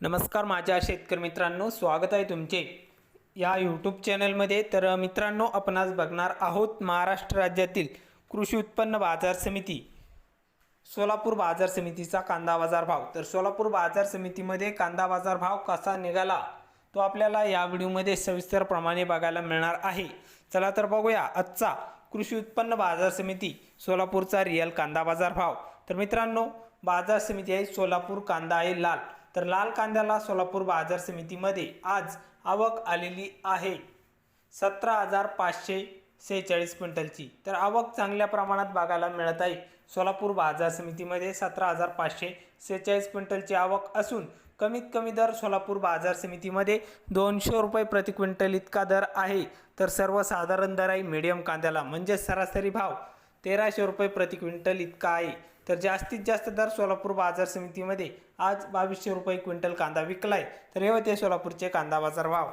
नमस्कार माझ्या शेतकरी मित्रांनो स्वागत आहे तुमचे या यूट्यूब चॅनलमध्ये तर मित्रांनो आपण आज बघणार आहोत महाराष्ट्र राज्यातील कृषी उत्पन्न बाजार समिती सोलापूर बाजार समितीचा कांदा बाजार भाव. तर सोलापूर बाजार समितीमध्ये कांदा बाजार भाव कसा निघाला तो आपल्याला या व्हिडिओमध्ये सविस्तरप्रमाणे बघायला मिळणार आहे. चला तर बघूया आजचा कृषी उत्पन्न बाजार समिती सोलापूरचा रिअल कांदा बाजार भाव. तर मित्रांनो बाजार समिती आहे सोलापूर कांदा आहे लाल. तर लाल कांद्याला सोलापूर बाजार समितीमध्ये आज आवक आलेली आहे. सतरा हजार पाचशे सेहेचाळीस क्विंटलची. तर आवक चांगल्या प्रमाणात बघायला मिळत आहे. सोलापूर बाजार समितीमध्ये सतरा हजार पाचशे सेहेचाळीस क्विंटलची आवक असून कमीत कमी दर सोलापूर बाजार समितीमध्ये दोनशे रुपये प्रति क्विंटल इतका दर आहे. तर सर्वसाधारण दर आहे मिडियम कांद्याला. म्हणजे सरासरी भाव तेराशे रुपये प्रति क्विंटल इतका आहे. तर जास्तीत जास्त दर सोलापूर बाजार समितीमध्ये आज बावीसशे रुपये क्विंटल कांदा विकलाय. तर हे होते सोलापूरचे कांदा बाजार भाव.